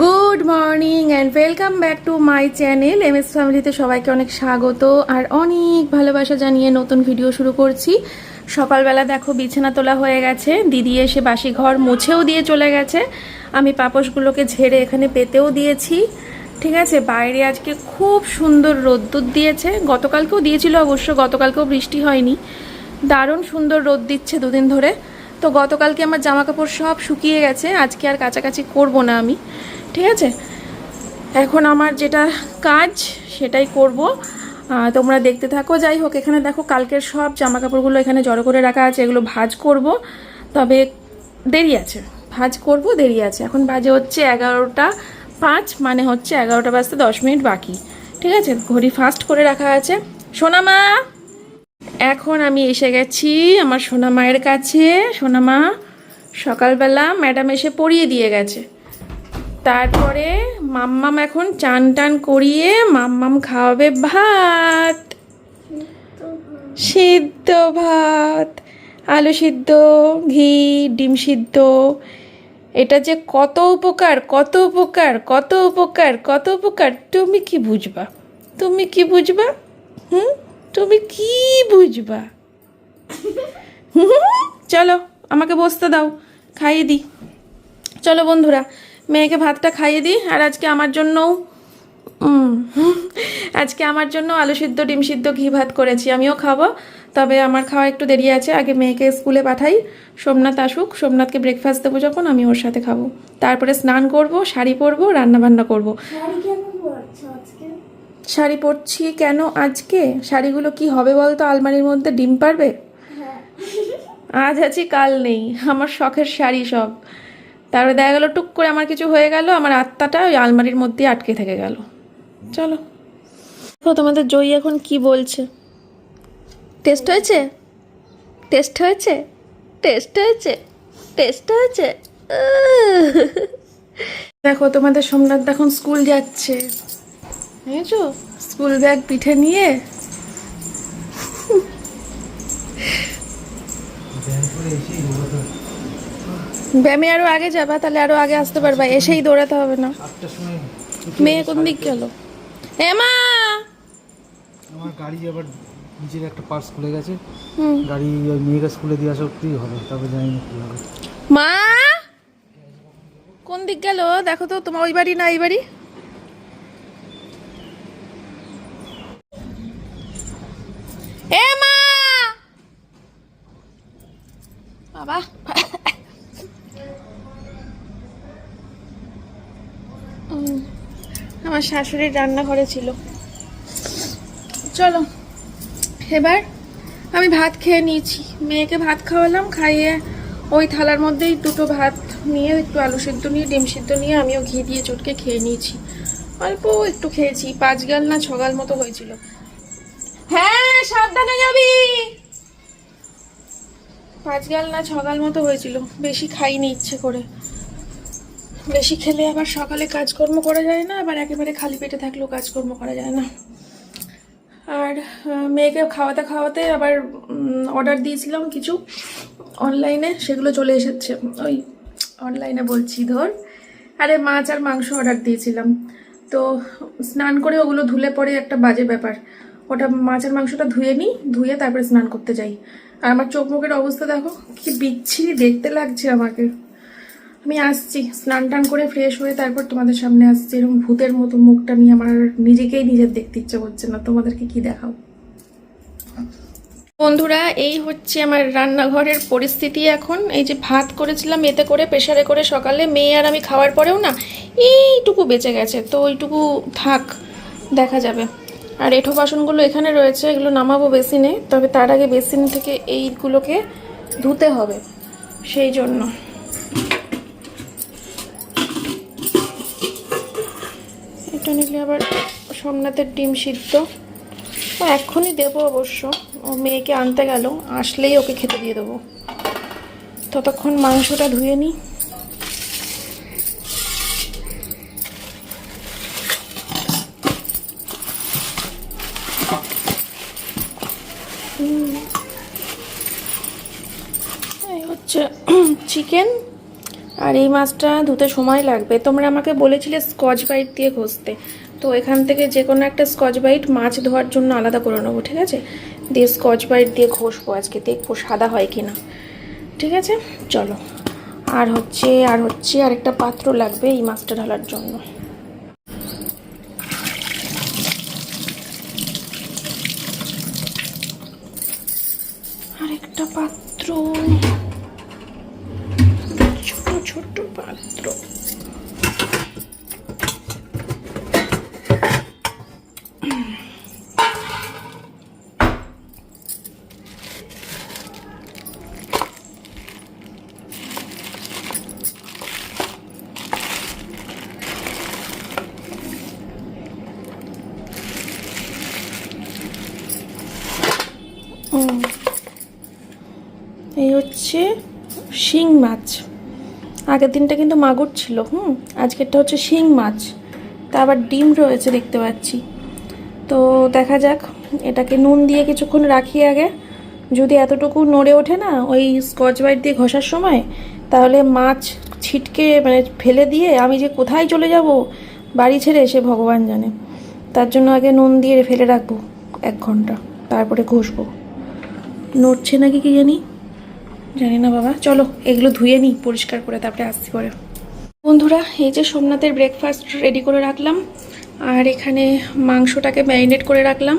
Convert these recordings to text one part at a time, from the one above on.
Good morning and welcome back to my channel M S ফ্যামিলিতে সবাইকে অনেক স্বাগত আর অনেক ভালোবাসা জানিয়ে নতুন ভিডিও শুরু করছি। সকালবেলা দেখো বিছানা তোলা হয়ে গেছে। দিদি এসে বাসি ঘর মুছেও দিয়ে চলে গেছে। আমি পাপোশগুলোকে ঝেড়ে এখানে পেতেও দিয়েছি। ঠিক আছে, বাইরে আজকে খুব সুন্দর রোদ্দুর দিয়েছে। গতকালকেও দিয়েছিল অবশ্য, গতকালকেও বৃষ্টি হয়নি। দারুণ সুন্দর রোদ দিচ্ছে দুদিন ধরে। তো গতকালকে আমার জামা কাপড় সব শুকিয়ে গেছে। আজকে আর কাছাকাছি করব না আমি। ঠিক আছে? এখন আমার যেটা কাজ, সেটাই করব। তোমরা দেখতে থাকো। যাই হোক, এখানে দেখো কালকের সব জামা কাপড়গুলো এখানে জড়ো করে রাখা আছে। এগুলো ভাজ করব। তবে দেরি আছে। ভাজ করব, দেরি আছে। এখন বাজে হচ্ছে এগারোটা পাঁচ মানে হচ্ছে এগারোটা বাজতে দশ মিনিট বাকি। ঠিক আছে? ঘড়ি ফাস্ট করে রাখা আছে। সোনামা! এখন আমি এসে গেছি আমার সোনা মায়ের কাছে। সোনা মা সকালবেলা ম্যাডাম এসে পড়িয়ে দিয়ে গেছে। তারপরে মাম্মাম এখন চান টান করিয়ে মাম্মাম খাওয়াবে ভাত। সিদ্ধ ভাত, আলু সিদ্ধ, ঘি, ডিম সিদ্ধ। এটা যে কত উপকার কত উপকার কত উপকার কত উপকার, তুমি কি বুঝবা? তুমি কি বুঝবা? হুম? তুমি কি বুঝবা? চলো, আমাকে বসতে দাও, খাইয়ে দিই। চলো বন্ধুরা মেয়েকে ভাতটা খাইয়ে দিই আর আজকে আমার জন্যও আজকে আমার জন্য আলু সিদ্ধ ডিম সিদ্ধ ঘি ভাত করেছি আমিও খাব। তবে আমার খাওয়া একটু দেরি আছে আগে মেয়েকে স্কুলে পাঠাই। সোমনাথ আসুক সোমনাথকে ব্রেকফাস্ট দেবো যখন আমি ওর সাথে খাব। তারপরে স্নান করব শাড়ি পরবো রান্না বান্না করব। শাড়ি পরছি কেন আজকে? শাড়িগুলো কি হবে বলতো? আলমারির মধ্যে ডিম পারবে? আজ আছি কাল নেই। আমার শখের শাড়ি সব। তারপরে দেখা গেলো টুক করে আমার কিছু হয়ে গেল আমার আত্মাটা ওই আলমারির মধ্যে আটকে থেকে গেল। চলো। দেখো তোমাদের জয়ী এখন কি বলছে? টেস্ট হয়েছে? টেস্ট হয়েছে? টেস্ট হয়েছে? টেস্ট হয়েছে? দেখো তোমাদের সোমনাথ এখন স্কুল যাচ্ছে। বুঝেছ স্কুল ব্যাগ পিঠে নিয়ে। ব্যায়ামে আরও আগে যাবা তাহলে আরও আগে আসতে পারবা এসেই দৌড়াতে হবে না। মেয়ে কোন দিক গেল? এমা আমার গাড়ি আবার নিজের একটা পার্স খুলে গেছে। গাড়ি ওই মেয়েকে স্কুলে দিয়ে আসা অব্দি হবে তবে জানি না কী হবে। মা! কোন দিক গেল? দেখো তো তোমার ওই বাড়ি না এই বাড়ি? এ মা বাবা আমার শাশুড়ির রান্নাঘরে ছিল। চলো, এবার আমি ভাত খেয়ে নিয়েছি। মেয়েকে ভাত খাওয়ালাম, খাইয়ে ওই থালার মধ্যেই দুটো ভাত নিয়ে, একটু আলু সিদ্ধ নিয়ে, ডিম সিদ্ধ নিয়ে আমিও ঘি দিয়ে চটকে খেয়ে নিয়েছি। অল্প একটু খেয়েছি, পাঁচ গাল না ছগাল মতো হয়েছিল। হ্যাঁ সাবধানে যাবি! পাঁচ গাল না ছগাল মতো হয়েছিল, বেশি খাইনি ইচ্ছে করে। বেশি খেলে আবার সকালে কাজকর্ম করা যায় না, আবার একেবারে খালি পেটে থাকলেও কাজকর্ম করা যায় না। আর মেয়েকে খাওয়াতে খাওয়াতে আবার অর্ডার দিয়েছিলাম কিছু অনলাইনে সেগুলো চলে এসেছে। ওই অনলাইনে বলছি, ধর। আরে, মাছ আর মাংস অর্ডার দিয়েছিলাম। তো স্নান করে ওগুলো ধুলে পরে একটা বাজে ব্যাপার। ওটা মাছ আর মাংসটা ধুয়ে নিই, ধুয়ে তারপরে স্নান করতে যাই। আর আমার চোখ মুখের অবস্থা দেখো, কি বিচ্ছিরি দেখতে লাগছে আমাকে। আমি আসছি, স্নান টান করে ফ্রেশ হয়ে তারপর তোমাদের সামনে আসছি। এরকম ভূতের মতো মুখটা নিয়ে আমার নিজেকেই নিজের দেখতে ইচ্ছে করছে না। তোমাদেরকে কি দেখাও? বন্ধুরা, এই হচ্ছে আমার রান্নাঘরের পরিস্থিতি এখন। এই যে ভাত করেছিলাম, এতে করে প্রেশারে করে সকালে মেয়ে আর আমি খাওয়ার পরেও না এইটুকু বেঁচে গেছে। তো ওইটুকু থাক, দেখা যাবে। আর এঁঠো বাসনগুলো এখানে রয়েছে, এগুলো নামাবো বেসিনে। তবে তার আগে বেসিন থেকে এইগুলোকে ধুতে হবে, সেই জন্য এটা নিলে আবার সোমনাথের ডিম সিদ্ধ। ও, এক্ষুনি দেবো অবশ্য। ও মেয়েকে আনতে গেল, আসলেই ওকে খেতে দিয়ে দেবো। ততক্ষণ মাংসটা ধুয়ে নিই হচ্ছে চিকেন। আর এই মাছটা ধুতে সময় লাগবে। তোমরা আমাকে বলেছিলে স্কচ বাইট দিয়ে ঘষতে। তো এখান থেকে যে কোনো একটা স্কচ বাইট মাছ ধোয়ার জন্য আলাদা করে নেব, ঠিক আছে? দিয়ে স্কচ বাইট দিয়ে ঘষবো আজকে, দেখব সাদা হয় কি না ঠিক আছে? চলো। আর হচ্ছে আর হচ্ছে আরেকটা পাত্র লাগবে এই মাছটা ঢালার জন্য আরেকটা পাত্র ছোট ছোট পাত্র হুম। এই হচ্ছে শিং মাছ। আগের দিনটা কিন্তু মাগুর ছিল, হুম? আজকেরটা হচ্ছে শিং মাছ। তা আবার ডিম রয়েছে দেখতে পাচ্ছি। তো দেখা যাক, এটাকে নুন দিয়ে কিছুক্ষণ রাখি আগে। যদি এতটুকু নড়ে ওঠে না, ওই স্কচ বাইট দিয়ে ঘষার সময়, তাহলে মাছ ছিটকে মানে ফেলে দিয়ে আমি যে কোথায় চলে যাব, বাড়ি ছেড়ে এসে ভগবান জানে। তার জন্য আগে নুন দিয়ে ফেলে রাখব এক ঘণ্টা, তারপরে ঘষবো। নড়ছে নাকি কি জানি? জানি না বাবা। চলো, এগুলো ধুয়ে নিই, পরিষ্কার করে তারপরে আসছি পরে। বন্ধুরা, এই যে সোমনাথের ব্রেকফাস্ট রেডি করে রাখলাম, আর এখানে মাংসটাকে ম্যারিনেট করে রাখলাম।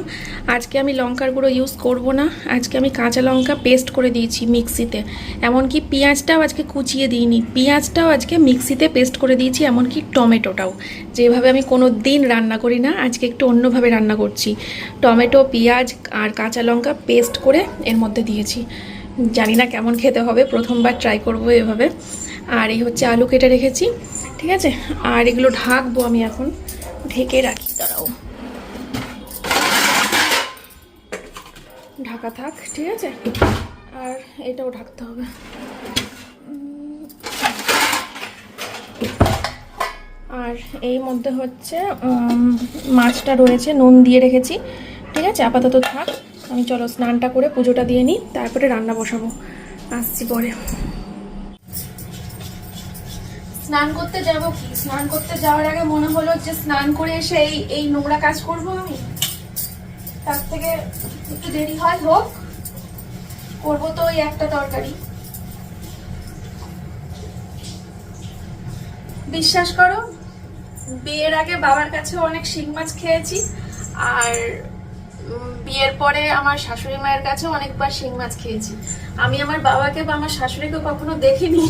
আজকে আমি লঙ্কার গুঁড়ো ইউজ করব না, আজকে আমি কাঁচা লঙ্কা পেস্ট করে দিয়েছি মিক্সিতে এমনকি পেঁয়াজটাও আজকে কুচিয়ে দিইনি। পেঁয়াজটাও আজকে মিক্সিতে পেস্ট করে দিয়েছি, এমনকি টমেটোটাও। যেভাবে আমি কোনো দিন রান্না করি না, আজকে একটু অন্যভাবে রান্না করছি। টমেটো, পেঁয়াজ আর কাঁচা লঙ্কা পেস্ট করে এর মধ্যে দিয়েছি। জানি না কেমন খেতে হবে, প্রথমবার ট্রাই করব এভাবে। আর এই হচ্ছে আলু কেটে রেখেছি, ঠিক আছে? আর এগুলো ঢাকবো আমি এখন, ঢেকে রাখি, দাঁড়াও। ঢাকা থাক, ঠিক আছে? আর এটাও ঢাকতে হবে। আর এই মধ্যে হচ্ছে মাছটা রয়েছে, নুন দিয়ে রেখেছি, ঠিক আছে? আপাতত থাক। আমি চলো স্নানটা করে পুজোটা দিয়ে নিই, তারপরে রান্না বসাবো। আসছি পরে। স্নান করতে যাব কি? স্নান করতে যাওয়ার আগে মনে হলো যে স্নান করে এসে এই এই নোংরা কাজ করব আমি। তার থেকে একটু দেরি হয় হোক, করব তো ওই একটা তরকারি। বিশ্বাস করো, বিয়ের আগে বাবার কাছে অনেক শিং মাছ খেয়েছি, আর বিয়ের পরে আমার শাশুড়ি মায়ের কাছেও অনেকবার শিং মাছ খেয়েছি। আমি আমার বাবাকে বা আমার শাশুড়িকে কখনো দেখিনি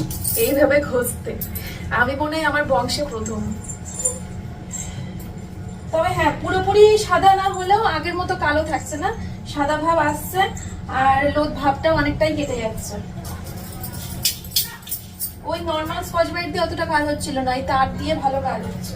এইভাবে খুঁজতে আমি মনে হয় আমার বংশে প্রথম। তবে হ্যাঁ পুরোপুরি সাদা না হলেও আগের মতো কালো থাকছে না। সাদা ভাব আসছে আর লোদ ভাবটা অনেকটাই কেটে যাচ্ছে। ওই নর্মাল স্কচ ব্রাইট দিয়ে অতটা কাজ হচ্ছিল না, এই তার দিয়ে ভালো কাজ হচ্ছে।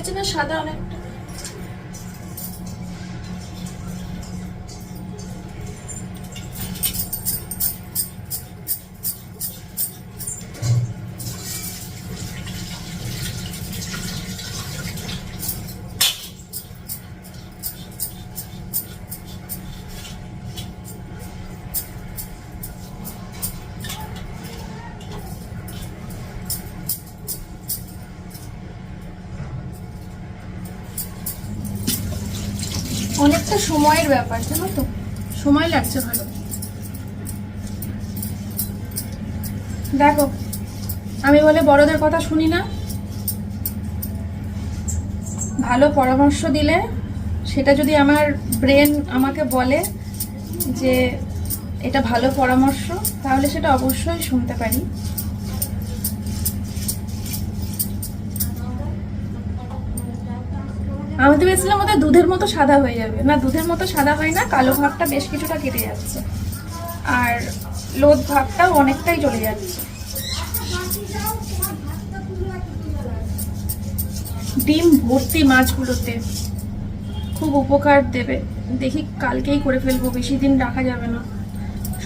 হয়েছে না সাদা অনেকটা তো? সময় লাগছে ভালো। দেখো, আমি বলে বড়দের কথা শুনি না। ভালো পরামর্শ দিলে সেটা যদি আমার ব্রেন আমাকে বলে যে এটা ভালো পরামর্শ, তাহলে সেটা অবশ্যই শুনতে পারি। আমি তো ভেবেছিলাম ওদের দুধের মতো সাদা হয়ে যাবে। না, দুধের মতো সাদা হয় না, কালো ভাবটা বেশ কিছুটা কেটে যাচ্ছে। আর লোদ ভাবটাও অনেকটাই চলে যাচ্ছে। ডিম ভর্তি মাছগুলোতে খুব উপকার দেবে। দেখি কালকেই করে ফেলব, বেশি দিন রাখা যাবে না।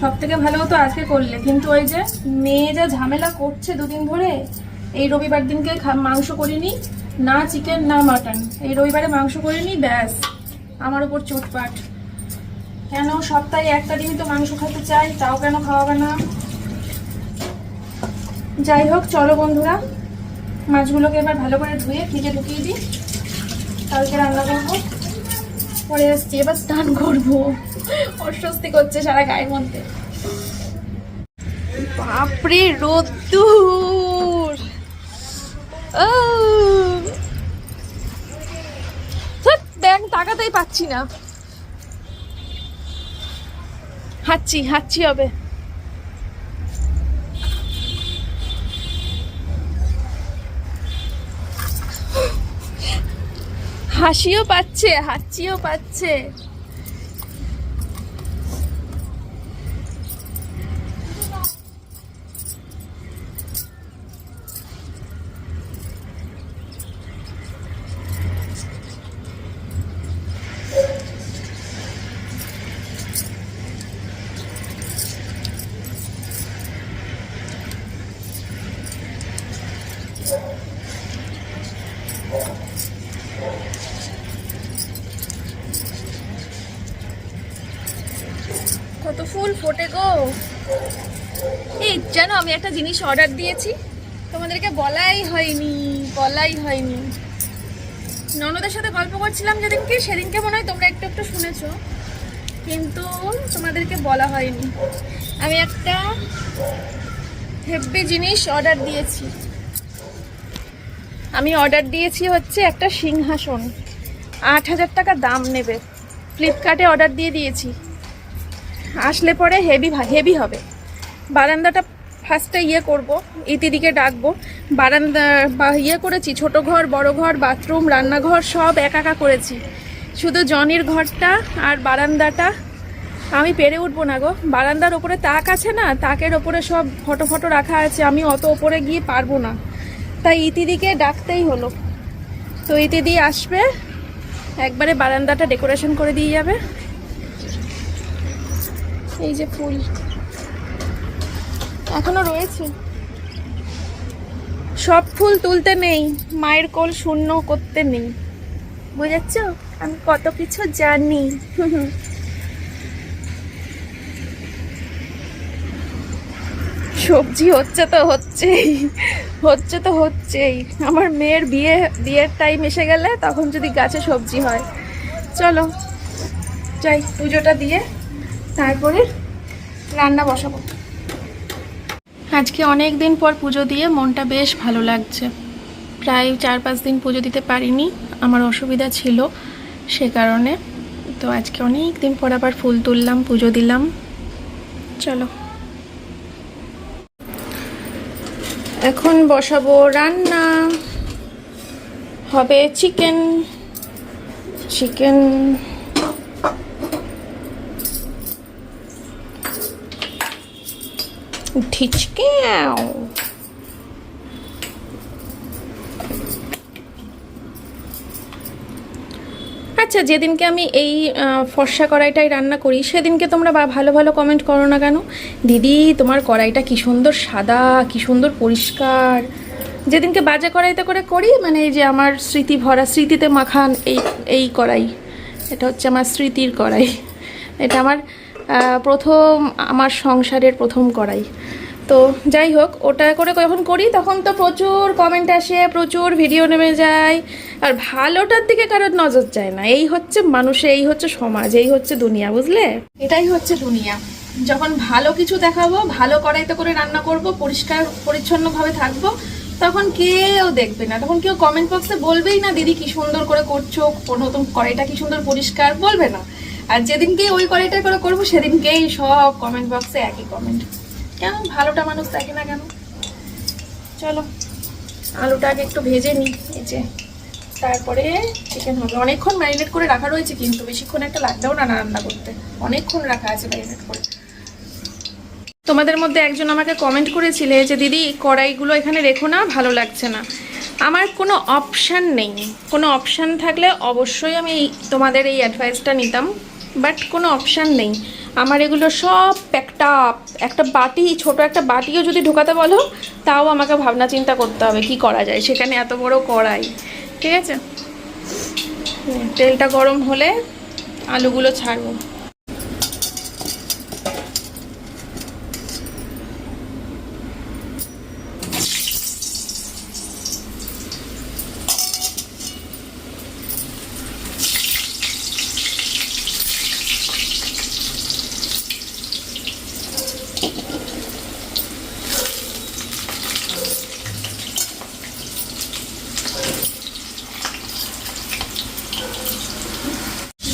সব থেকে ভালো হতো আজকে করলে, কিন্তু ওই যে মেয়ে যা ঝামেলা করছে দুদিন ধরে, এই রবিবার দিনকে মাংস করিনি না চিকেন, না মাটন। এই রবিবারে মাংস করে করিনি ব্যাস। আমার উপর চোটপাট। কেন? সপ্তাহে একটা দিনই তো মাংস খেতে চাই, তাও কেন খাওয়াবে না? যাই হোক, চলো বন্ধুরা, মাছগুলোকে এবার ভালো করে ধুয়ে ফ্রিজে ঢুকিয়ে দিই। কালকে রান্না করব। পরে আসছি, এবার স্নান করব। অস্বস্তি করছে সারা গায়ের মধ্যে। বাপরে, রোদ্দুর! ব্যাং তাকাতেই পাচ্ছি না। হাঁচি হাঁচি হবে। হাসিও পাচ্ছে হাঁচিও পাচ্ছে। আমি একটা জিনিস অর্ডার দিয়েছি। তোমাদেরকে বলাই হয়নি বলাই হয়নি। ননদের সাথে গল্প করছিলাম যেদিনকে, সেদিনকে মনে হয় তোমরা একটু একটু শুনেছো। কিন্তু তোমাদেরকে বলা হয়নি। আমি একটা হেভি জিনিস অর্ডার দিয়েছি। আমি অর্ডার দিয়েছি হচ্ছে একটা সিংহাসন। আট হাজার টাকা দাম নেবে। ফ্লিপকার্টে অর্ডার দিয়ে দিয়েছি। আসলে পরে হেভি হেভি হবে। বারান্দাটা ফার্স্টে ইয়ে করব, ইতিদিকে ডাকবো। বারান্দা, বা ইয়ে করেছি, ছোট ঘর, বড় ঘর, বাথরুম, রান্নাঘর, সব একা করেছি। শুধু জনির ঘরটা আর বারান্দাটা, আমি পেরে উঠবো না গো। বারান্দার ওপরে তাক আছে না, তাকের ওপরে সব ফটো ফটো রাখা আছে, আমি অত ওপরে গিয়ে পারব না। তাই ইতিদিকে ডাকতেই হলো। তো ইতিদি আসবে, একবারে বারান্দাটা ডেকোরেশন করে দিয়ে যাবে। এই যে ফুল। এখনও রয়েছে। সব ফুল তুলতে নেই, মায়ের কোল শূন্য করতে নেই। বুঝেছ? আমি কত কিছু জানি। সবজি হচ্ছে তো হচ্ছেই, হচ্ছে তো হচ্ছেই। আমার মেয়ের বিয়ে, বিয়ের টাইম এসে গেলে তখন যদি গাছে সবজি হয়। চলো, যাই, পুজোটা দিয়ে তারপরে রান্না বসাবো। আজকে অনেক দিন পর পুজো দিয়ে মনটা বেশ ভালো লাগছে। প্রায় চার পাঁচ দিন পুজো দিতে পারিনি, আমার অসুবিধা ছিল সে কারণে। তো আজকে অনেক দিন পর আবার ফুল তুললাম, পুজো দিলাম। চলো। এখন বসাবো রান্না। হবে চিকেন চিকেন ঠিচকেও আচ্ছা যেদিনকে আমি এই ফর্সা কড়াইটাই রান্না করি, সেদিনকে তোমরা বা, ভালো ভালো কমেন্ট করো না কেন? দিদি, তোমার কড়াইটা কি সুন্দর সাদা, কি সুন্দর পরিষ্কার। যেদিনকে বাজে কড়াইতে করে করি মানে এই যে আমার স্মৃতি ভরা, স্মৃতিতে মাখান এই এই কড়াই। এটা হচ্ছে আমার স্মৃতির কড়াই। এটা আমার প্রথম, আমার সংসারের প্রথম কড়াই তো যাই হোক, ওটা করে যখন করি, তখন তো প্রচুর কমেন্ট আসে, প্রচুর ভিডিও নেমে যায়। আর ভালোটার দিকে কারোর নজর যায় না। এই হচ্ছে মানুষে, এই হচ্ছে সমাজ, এই হচ্ছে দুনিয়া, বুঝলে? এটাই হচ্ছে দুনিয়া। যখন ভালো কিছু দেখাবো, ভালো কড়াইতে করে রান্না করব, পরিষ্কার, পরিচ্ছন্নভাবে থাকব, তখন কেউ দেখবে না। তখন কেউ কমেন্ট বক্সে বলবেই না, দিদি, কি সুন্দর করে করছ নতুন কড়াইটা কি সুন্দর পরিষ্কার? বলবে না। আর যেদিনকে ওই কড়াইটা করে করব, সেদিনকেই সব কমেন্ট বক্সে একই কমেন্ট কেন? ভালোটা মানুষ দেখে না কেন? চলো, আলুটা আগে একটু ভেজে নিই যে। তারপরে চিকেন হবে। অনেকক্ষণ ম্যারিনেট করে রাখা রয়েছে কিন্তু, বেশিক্ষণ একটা লাগবেও না রান্না করতে। অনেকক্ষণ রাখা আছে ম্যারিনেট করে। তোমাদের মধ্যে একজন আমাকে কমেন্ট করেছিলে যে, দিদি, কড়াইগুলো এখানে রেখো না, ভালো লাগছে না। আমার কোনো অপশান নেই। কোনো অপশান থাকলে অবশ্যই আমি তোমাদের এই অ্যাডভাইসটা নিতাম। বাট কোনো অপশান নেই। আমার এগুলো সব প্যাকটা একটা বাটি, ছোট একটা বাটিও যদি ঢোকাতে বলো, তাও আমাকে ভাবনা চিন্তা করতে হবে কি করা যায়। সেখানে এত বড় কড়াই, ঠিক আছে? তেলটা গরম হলে আলুগুলো ছাড়বো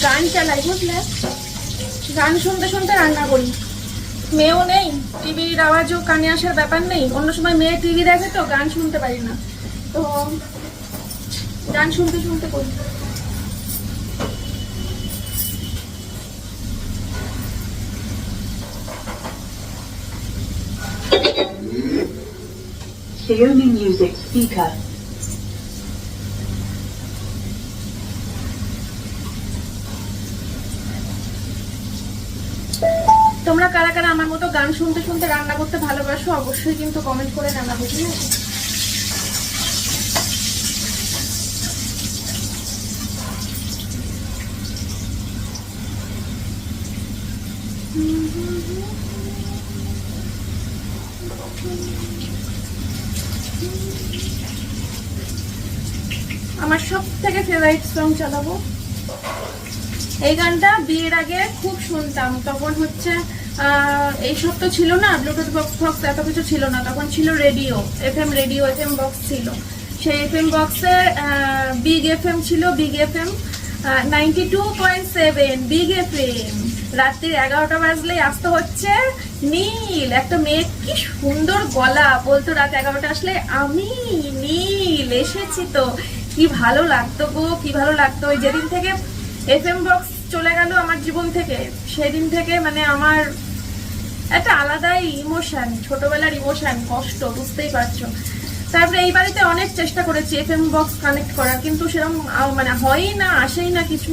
গান চালাই বুঝলে গান শুনতে শুনতে রান্না করি মেয়েও নেই টিভির আওয়াজও কানে আসার ব্যাপার নেই। অন্য সময় মেয়ে টিভি দেখে তো গান শুনতে পারি না। তো গান শুনতে শুনতে করি। Xiaomi Music Speaker. তোমরা কারা কারা আমার মতো গান শুনতে শুনতে রান্না করতে ভালোবাসো, অবশ্যই কিন্তু কমেন্ট করে জানাব, ঠিক আছে? আমার সব থেকে ফেভারিট সং চালাবো। এই গানটা বিয়ের আগে খুব শুনতাম, তখন হচ্ছে এইসব তো ছিল না ব্লুটুথ বক্স ফক্স এত কিছু ছিল না। তখন ছিল radio F M radio F M box ছিল। সেই এফ এম বক্সে বিগ এফ এম ছিল big F M ninety two point seven big F M রাত্রির এগারোটা বাজলেই আসতে হচ্ছে নীল। একটা মেয়ে কি সুন্দর গলা। বলতো রাত এগারোটা আসলে আমি নীল, এসেছি তো। কি ভালো লাগতো গো, কি ভালো লাগতো। ওই যেদিন থেকে এফ এম বক্স চলে গেল আমার জীবন থেকে, সেদিন থেকে মানে আমার একটা আলাদাই ইমোশন ছোটবেলার ইমোশন কষ্ট, বুঝতেই পারছ। তারপরে এই বাড়িতে অনেক চেষ্টা করেছি এফ এম বক্স কানেক্ট করার, কিন্তু সেরকম মানে হয়ই না, আসেই না কিছু।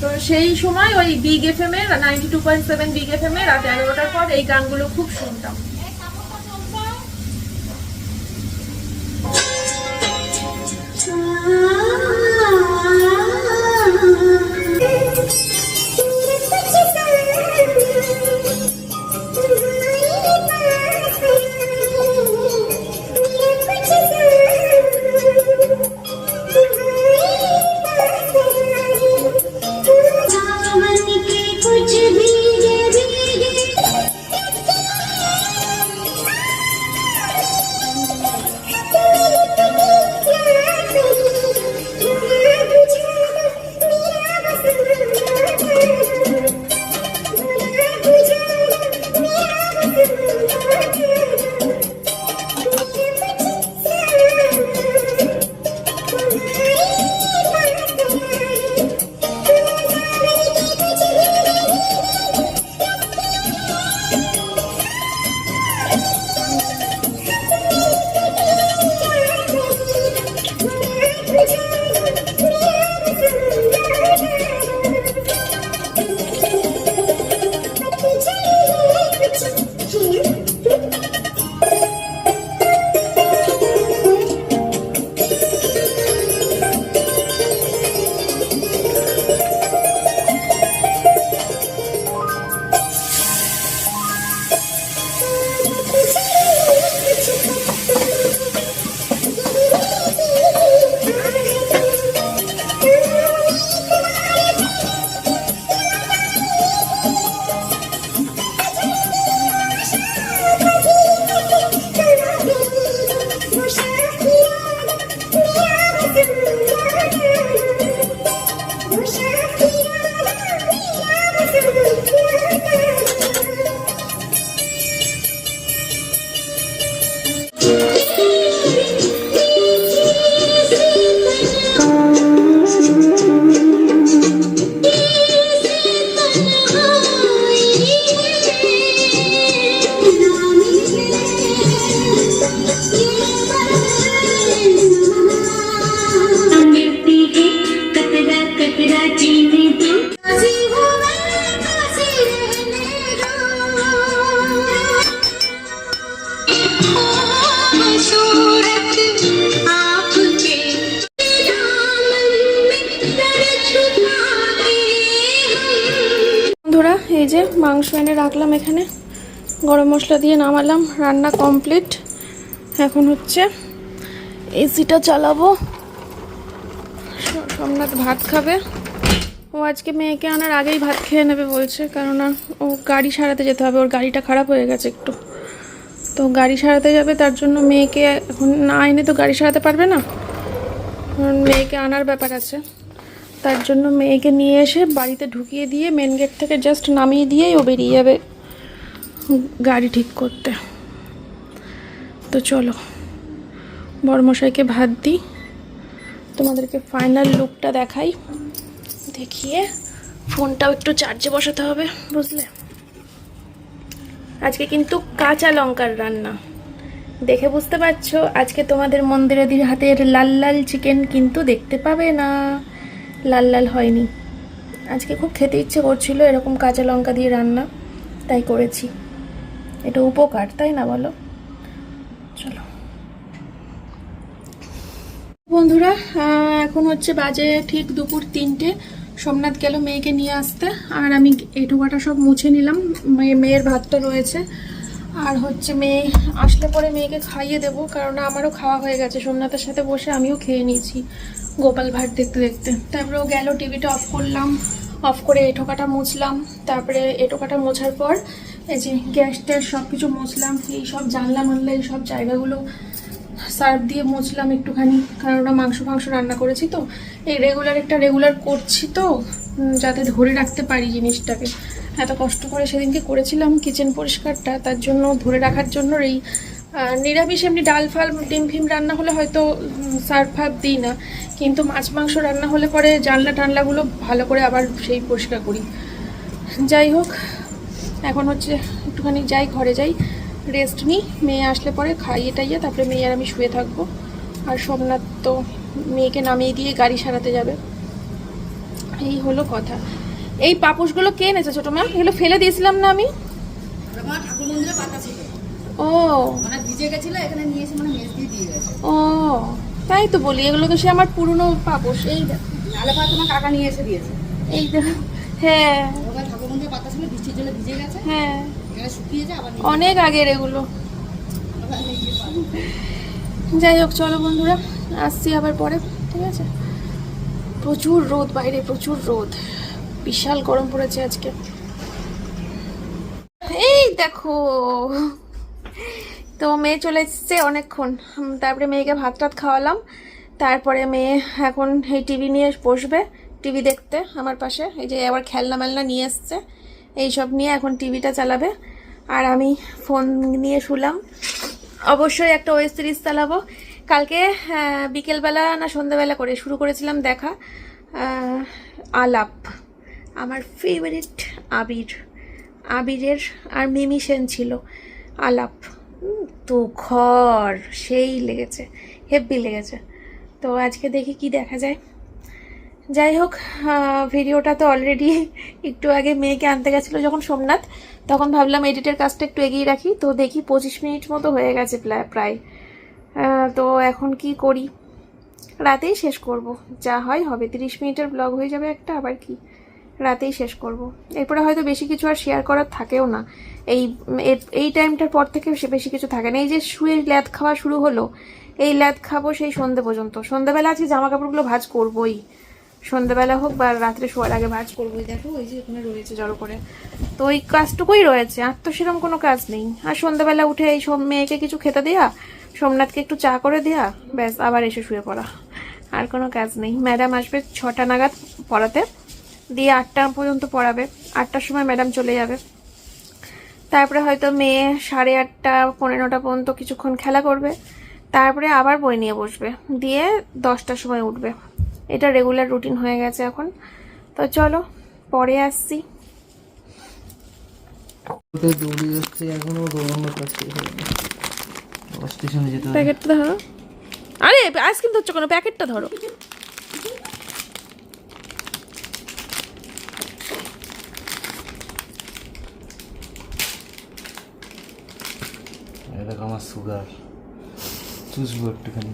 তো সেই সময় ওই বিগ এফ এম এর ninety two point seven big F M এর, রাত এগারোটার পর এই গানগুলো খুব শুনতাম। Ah রাখলাম এখানে। গরম মশলা দিয়ে নামালাম, রান্না কমপ্লিট এখন হচ্ছে এসিটা চালাবো। সোমনাথ ভাত খাবে। ও আজকে মেয়েকে আনার আগেই ভাত খেয়ে নেবে বলছে, কেননা ও গাড়ি সারাতে যেতে হবে, ওর গাড়িটা খারাপ হয়ে গেছে একটু। তো গাড়ি সারাতে যাবে, তার জন্য মেয়েকে এখন না এনে তো গাড়ি সারাতে পারবে না। কারণ মেয়েকে আনার ব্যাপার আছে। তার জন্য মেয়েকে নিয়ে এসে বাড়িতে ঢুকিয়ে দিয়ে মেন গেট থেকে জাস্ট নামিয়ে দিয়েই ও বেরিয়ে যাবে গাড়ি ঠিক করতে। তো চলো, বড়মশাইকে ভাত দিই। তোমাদেরকে ফাইনাল লুকটা দেখাই। দেখিয়ে ফোনটাও একটু চার্জে বসাতে হবে, বুঝলে? আজকে কিন্তু কাঁচা লঙ্কার রান্না। দেখে বুঝতে পারছ, আজকে তোমাদের মন্দিরাদির হাতের লাল লাল চিকেন কিন্তু দেখতে পাবে না। লাল লাল হয়নি। আজকে খুব খেতে ইচ্ছে করছিল এরকম কাঁচা লঙ্কা দিয়ে রান্না, তাই করেছি। এটা উপকার, তাই না বলো? চলো। বন্ধুরা এখন হচ্ছে বাজে ঠিক দুপুর তিনটে। সোমনাথ গেল মেয়েকে নিয়ে আসতে, আর আমি এটুকাটা সব মুছে নিলাম। মেয়ে- মেয়ের ভাতটা রয়েছে। আর হচ্ছে মেয়ে, আসলে পরে মেয়েকে খাইয়ে দেবো, কারণ আমারও খাওয়া হয়ে গেছে। সোমনাথের সাথে বসে আমিও খেয়ে নিয়েছি গোপাল ভাট দেখতে দেখতে। তারপরে ও গেল টিভিটা অফ করলাম অফ করে এটোকাটা মুছলাম। তারপরে এটোকাটা মোছার পর এই যে গ্যাস ট্যাস সব কিছু মুছলাম, এই সব জানলা মানলা, এই সব জায়গাগুলো সার্ফ দিয়ে মুছলাম একটুখানি, কারণ ওটা মাংস ফাংস রান্না করেছি তো। এই রেগুলার একটা রেগুলার করছি তো যাতে ধরে রাখতে পারি জিনিসটাকে। এত কষ্ট করে সেদিনকে করেছিলাম কিচেন পরিষ্কারটা তার জন্য ধরে রাখার জন্য এই নিরামিষ এমনি ডাল ফাল ডিম ফিম রান্না হলে হয়তো উম, সার্ফ ফার্ফ দিই না। কিন্তু মাছ মাংস রান্না হলে পরে জানলা টানলাগুলো ভালো করে আবার সেই পরিষ্কার করি। যাই হোক এখন হচ্ছে একটুখানি যাই ঘরে যাই রেস্ট নিই মেয়ে আসলে পরে খাইয়ে টাইয়ে তারপরে মেয়ে আর আমি শুয়ে থাকব। আর সোমনাথ তো মেয়েকে নামিয়ে দিয়ে গাড়ি সারাতে যাবে। এই হলো কথা। এই পাপোশগুলো কে এনেছে ছোটো মা? এগুলো ফেলে দিয়েছিলাম না আমি? ঠাকুর মন্দিরে পাতা ছিল। ও। মানে ভিজে গেছিল এখানে নিয়ে এসে মানে মেজ দিয়ে দিয়ে গেছে। ও তাই তো বলি এগুলো তো সে আমার পুরনো পাপোশ এই নালে তোমার কাকা নিয়ে এসে দিয়েছে। এই দেখো হ্যাঁ। ওখানে ঠাকুর মন্দিরে পাতা ছিল বৃষ্টির ভিজে গেছে। হ্যাঁ। এখানে শুকিয়ে যায় আবার অনেক আগের এগুলো। যাই হোক চলো বন্ধুরা আসছি আবার পরে ঠিক আছে? প্রচুর রোদ বাইরে প্রচুর রোদ। বিশাল গরম পড়েছে আজকে। এই দেখো, তো মেয়ে চলে এসছে অনেকক্ষণ। তারপরে মেয়েকে ভাত টাত খাওয়ালাম। তারপরে মেয়ে এখন এই টিভি নিয়ে বসবে, টিভি দেখতে আমার পাশে। এই যে আবার খেলনা মেলনা নিয়ে এসছে। এইসব নিয়ে এখন টিভিটা চালাবে। আর আমি ফোন নিয়ে শুলাম। অবশ্যই একটা ওয়েব সিরিজ চালাবো। কালকে বিকেলবেলা না সন্ধ্যাবেলা করে শুরু করেছিলাম দেখা আলাপ। আমার ফেভারিট আবির। আবিরের আর মিমি সেন ছিল। আলাপ। তো ঘর, সেই লেগেছে হেব্বি লেগেছে। তো আজকে দেখি কি দেখা যায়। যাই হোক ভিডিওটা তো অলরেডি একটু আগে মেয়েকে আনতে গেছিল যখন সোমনাথ, তখন ভাবলাম এডিটের কাজটা একটু এগিয়ে রাখি। তো দেখি পঁচিশ মিনিট মতো হয়ে গেছে প্রায়। তো এখন কি করি? রাতেই শেষ করব। যা হয় হবে। তিরিশ মিনিটের ব্লগ হয়ে যাবে একটা, আবার কি? রাতেই শেষ করব। এরপরে হয়তো বেশি কিছু আর শেয়ার করার থাকেও না। এই এই টাইমটার পর থেকে সে বেশি কিছু থাকে না। এই যে শুয়ে ল্যাদ খাওয়া শুরু হলো, এই ল্যাদ খাব সেই সন্ধে পর্যন্ত। সন্ধেবেলা আছে জামা কাপড়গুলো ভাজ করবই। সন্ধেবেলা হোক বা রাত্রে শোয়ার আগে ভাজ করবোই। দেখো, ওই যে এখানে রয়েছে জড়ো করে। তো ওই কাজটুকুই রয়েছে, আর তো সেরকম কোনো কাজ নেই। আর সন্ধেবেলা উঠে এই সব মেয়েকে কিছু খেতে দেয়া, সোমনাথকে একটু চা করে দেয়া, ব্যাস আবার এসে শুয়ে পড়া। আর কোনো কাজ নেই। ম্যাডাম আসবে ছটা নাগাদ পড়াতে। দিয়ে আটটা পর্যন্ত পড়াবে। আটটার সময় ম্যাডাম চলে যাবে। তারপরে হয়তো মেয়ে সাড়ে আটটা পনেরোটা পর্যন্ত কিছুক্ষণ খেলা করবে। তারপরে আবার বই নিয়ে বসবে। দিয়ে দশটার সময় উঠবে। এটা রেগুলার রুটিন হয়ে গেছে এখন। তো চলো পরে আসছি। প্যাকেটটা ধরো। আরে আইসক্রিম ধরছো কেন? প্যাকেটটা ধরো। দেখো আমার সুগার চুষবো একটুখানি।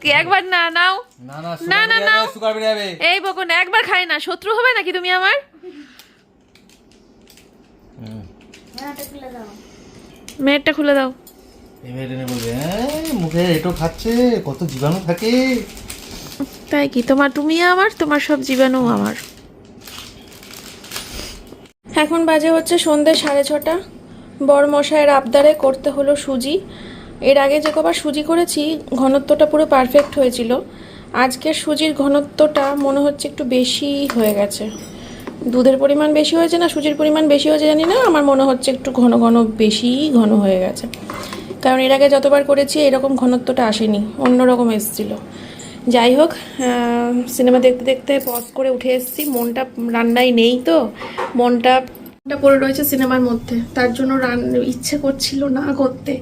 কি একবার না নাও। না না এই বকুন একবার খাই না শত্রু হবে নাকি তুমি আমার। মেয়েরটা খুলে দাও। এবারে বলবে "হ্যাঁ, মুখে এটো খাচ্ছে কত জীবাণু থাকে। তাই কি? তোমার তুমি আমার, তোমার সব জীবাণু আমার। এখন বাজে হচ্ছে সন্ধ্যে সাড়ে ছটা। বড় মশাইয়ের আবদারে করতে হলো সুজি। এর আগে যে কবার সুজি করেছি, ঘনত্বটা পুরো পারফেক্ট হয়েছিল। আজকের সুজির ঘনত্বটা মনে হচ্ছে একটু বেশি হয়ে গেছে। দুধের পরিমাণ বেশি হয়েছে না, সুজির পরিমাণ বেশি হয়েছে জানি না, আমার মনে হচ্ছে একটু ঘন ঘন বেশি ঘন হয়ে গেছে। কারণ এর আগে যতবার করেছি, এরকম ঘনত্বটা আসেনি, অন্যরকম এসেছিল। যাই হোক সিনেমা দেখতে দেখতে পজ করে উঠে এসেছি। মনটা রান্নায় নেই তো। মনটা মনটা পড়ে রয়েছে সিনেমার মধ্যে। তার জন্য রান ইচ্ছে করছিল না করতে।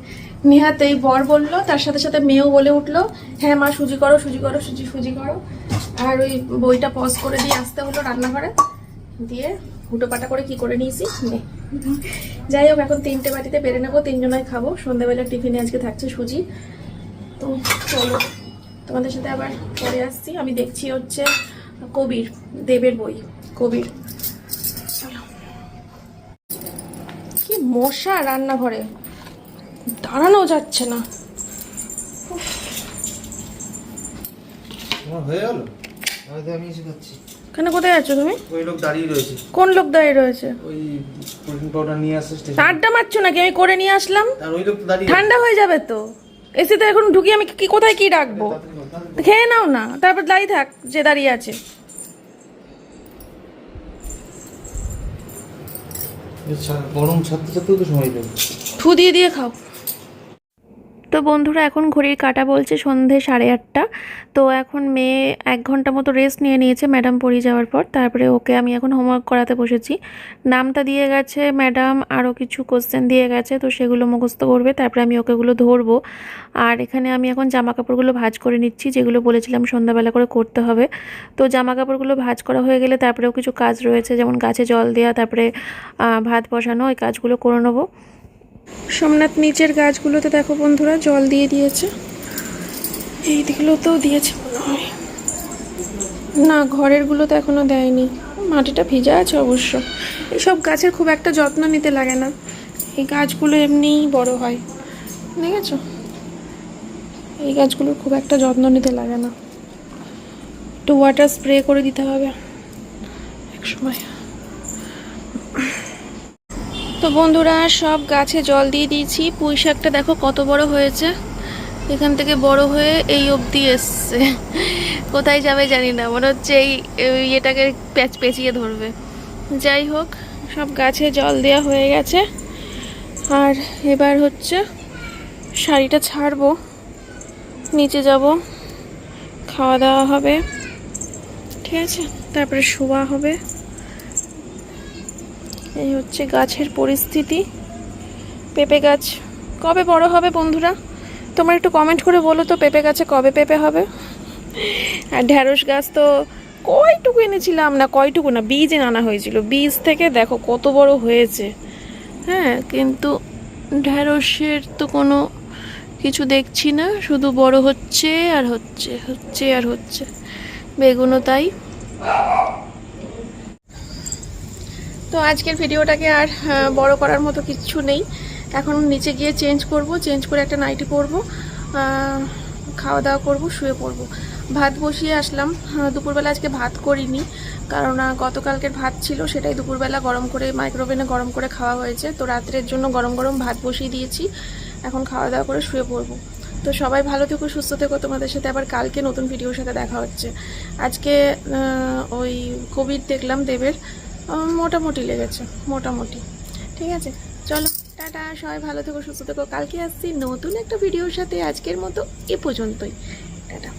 নেহাত এই বর বলল, তার সাথে সাথে মেয়েও বলে উঠল হ্যাঁ মা, সুজি করো সুজি করো, সুজি সুজি করো। আর ওই বইটা পজ করে দিয়ে আসতে হলো রান্নাঘরে। দিয়ে হুটো পাটা করে কি করে নিয়েছি? নে যাই হোক, এখন তিনটে বাটিতে বেড়ে নেব, তিনজনাই খাব। সন্ধ্যাবেলা টিফিনে আজকে থাকছে সুজি। তো চলো। তোমাদের সাথে আবার পরে আসছি। আমি দেখছি হচ্ছে কবির দেবের বই। কবির। চলো। কি মশা রান্নাঘরে দাঁড়ানো যাচ্ছে না। কেন কোথায় যাচ্ছ তুমি? ওই লোক দাঁড়িয়ে রয়েছে। কোন লোক দাঁড়িয়ে রয়েছে? ওই প্রোটিন পাউডার নিয়ে আসছে আড্ডা মারছো নাকি? আমি করে নিয়ে আসলাম। আর ওই লোক দাঁড়িয়ে ঠান্ডা হয়ে যাবে তো। এসে তো এখন ঢুকি আমি কি কোথায় কি রাখব খেয়ে নাও না তারপর দাঁড়িয়ে থাক যে দাঁড়িয়ে আছে। গরম ছাড়তে ছাড়তেও তো সময় দেবে ঠু দিয়ে দিয়ে খাও। তো বন্ধুরা এখন ঘড়ির কাটা বলছে সন্ধে সাড়ে আটটা। তো এখন মেয়ে এক ঘণ্টা মতো রেস্ট নিয়ে নিয়েছে ম্যাডাম পড়িয়ে যাওয়ার পর। তারপরে ওকে আমি এখন হোমওয়ার্ক করাতে বসেছি। নামটা দিয়ে গেছে ম্যাডাম আরও কিছু কোশ্চেন দিয়ে গেছে, তো সেগুলো মুখস্থ করবে, তারপরে আমি ওকেগুলো ধরবো। আর এখানে আমি এখন জামা কাপড়গুলো ভাঁজ করে নিচ্ছি, যেগুলো বলেছিলাম সন্ধ্যাবেলা করে করতে হবে। তো জামা কাপড়গুলো ভাঁজ করা হয়ে গেলে তারপরেও কিছু কাজ রয়েছে, যেমন গাছে জল দেওয়া তারপরে ভাত বসানো, ওই কাজগুলো করে নেব। সোমনাথ নিচের গাছগুলোতে দেখো বন্ধুরা, জল দিয়ে দিয়েছে। এই দিকগুলোতেও দিয়েছে মনে হয়। না, ঘরেরগুলোতে এখনও দেয়নি। মাটিটা ভিজা আছে অবশ্য। এইসব গাছের খুব একটা যত্ন নিতে লাগে না। এই গাছগুলো এমনিই বড় হয়। দেখেছ? এই গাছগুলোর খুব একটা যত্ন নিতে লাগে না। একটু ওয়াটার স্প্রে করে দিতে হবে। এক সময় তো বন্ধুরা, সব গাছে জল দিয়ে দিয়েছি। পুঁই শাকটা দেখো কত বড় হয়েছে। এখান থেকে বড় হয়ে এই অবধি এসছে। কোথায় যাবে জানি না, মনে হচ্ছে এই ইয়েটাকে প্যাচ পেঁচিয়ে ধরবে। যাই হোক, সব গাছে জল দেওয়া হয়ে গেছে। আর এবার হচ্ছে শাড়িটা ছাড়বো। নিচে যাব। খাওয়া দাওয়া হবে। ঠিক আছে? তারপরে শোয়া হবে। এই হচ্ছে গাছের পরিস্থিতি। পেঁপে গাছ কবে বড় হবে বন্ধুরা? তোমরা একটু কমেন্ট করে বলো তো পেঁপে গাছে কবে পেঁপে হবে? আর ঢ্যাঁড়স গাছ তো কয়টুকু এনেছিলাম না, কয়টুকু না, বীজ আনা হয়েছিল। বীজ থেকে দেখো কত বড় হয়েছে। হ্যাঁ কিন্তু ঢ্যাঁড়সের তো কোনো কিছু দেখছি না, শুধু বড় হচ্ছে আর হচ্ছে হচ্ছে আর হচ্ছে। বেগুনও তাই। তো আজকের ভিডিওটাকে আর বড় করার মতো কিচ্ছু নেই। এখন নিচে গিয়ে চেঞ্জ করব, চেঞ্জ করে একটা নাইটি পরবো খাওয়া দাওয়া করব, শুয়ে পড়ব। ভাত বসিয়ে আসলাম। দুপুরবেলা আজকে ভাত করিনি, কারণ গতকালকের ভাত ছিল, সেটাই দুপুরবেলা গরম করে, মাইক্রোওভেনে গরম করে খাওয়া হয়েছে। তো রাত্রের জন্য গরম গরম ভাত বসিয়ে দিয়েছি। এখন খাওয়া দাওয়া করে শুয়ে পড়ব। তো সবাই ভালো থেকো, সুস্থ থেকো। তোমাদের সাথে আবার কালকে নতুন ভিডিওর সাথে দেখা হচ্ছে। আজকে ওই কোভিড দেখলাম দেবের। মোটামুটি লেগেছে, মোটামুটি। ঠিক আছে? চলো, টাটা, সবাই ভালো থেকো, সুস্থ থেকো। কালকে আসছি নতুন একটা ভিডিওর সাথে। আজকের মতো এ পর্যন্তই। টাটা।